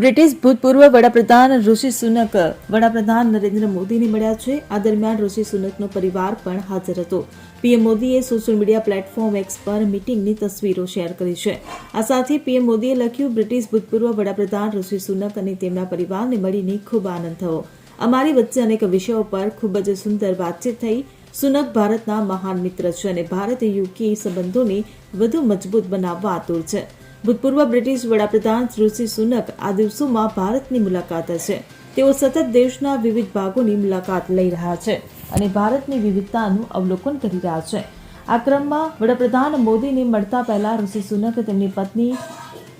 British ભૂતપૂર્વ વડાપ્રધાન ઋષિ સુનક વડાપ્રધાન નરેન્દ્ર મોદીને મળ્યા છે. આ દરમિયાન ઋષિ સુનકનો પરિવાર પણ હાજર હતો. પીએમ મોદીએ સોશિયલ મીડિયા પ્લેટફોર્મ એક્સ પર મીટિંગની તસવીરો શેર કરી છે. આ સાથે પીએમ મોદીએ લખ્યું, બ્રિટિશ ભૂતપૂર્વ વડાપ્રધાન ઋષિ સુનક અને તેમના પરિવારને મળીને ખૂબ આનંદ થયો. અમારી વચ્ચે અનેક વિષયો પર ખૂબ જ સુંદર વાતચીત થઈ. સુનક ભારતના મહાન મિત્ર છે અને ભારત યુકે સંબંધોને વધુ મજબૂત બનાવવા આતુર છે. ભૂતપૂર્વ બ્રિટિશ વડાપ્રધાન ઋષિ સુનક આ દિવસોમાં ભારતની મુલાકાત છે. તેઓ સતત દેશના વિવિધ ભાગોની મુલાકાત લઈ રહ્યા છે અને ભારતની વિવિધતાનું અવલોકન કરી રહ્યા છે. આ ક્રમમાં વડાપ્રધાન મોદીને મળતા પહેલા ઋષિ સુનક તેમની પત્ની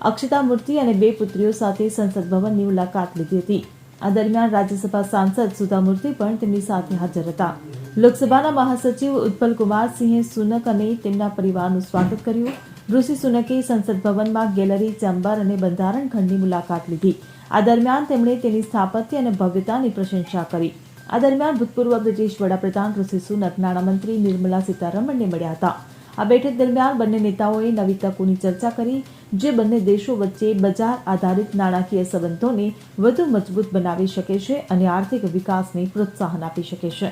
અક્ષિતા મૂર્તિ અને બે પુત્રીઓ સાથે સંસદ ભવનની મુલાકાત લીધી હતી. આ દરમિયાન રાજ્યસભા સાંસદ સુધા મૂર્તિ પણ તેમની સાથે હાજર હતા. લોકસભાના મહાસચિવ ઉત્પલ કુમાર સુનક અને તેમના પરિવારનું સ્વાગત કર્યું. ઋષિ સુનકે સંસદ ભવનમાં ગેલેરી, ચેમ્બર અને બંધારણ ખંડની મુલાકાત લીધી. આ દરમિયાન તેમણે તેની સ્થાપત્ય અને ભવ્યતાની પ્રશંસા કરી. આ દરમિયાન ભૂતપૂર્વ બ્રિટિશ વડાપ્રધાન ઋષિ સુનક, નાણામંત્રી નિર્મલા સીતારમણને મળ્યા હતા. આ બેઠક દરમિયાન બંને નેતાઓએ નવી તકોની ચર્ચા કરી, જે બંને દેશો વચ્ચે બજાર આધારિત નાણાકીય સંબંધોને વધુ મજબૂત બનાવી શકે છે અને આર્થિક વિકાસને પ્રોત્સાહન આપી શકે છે.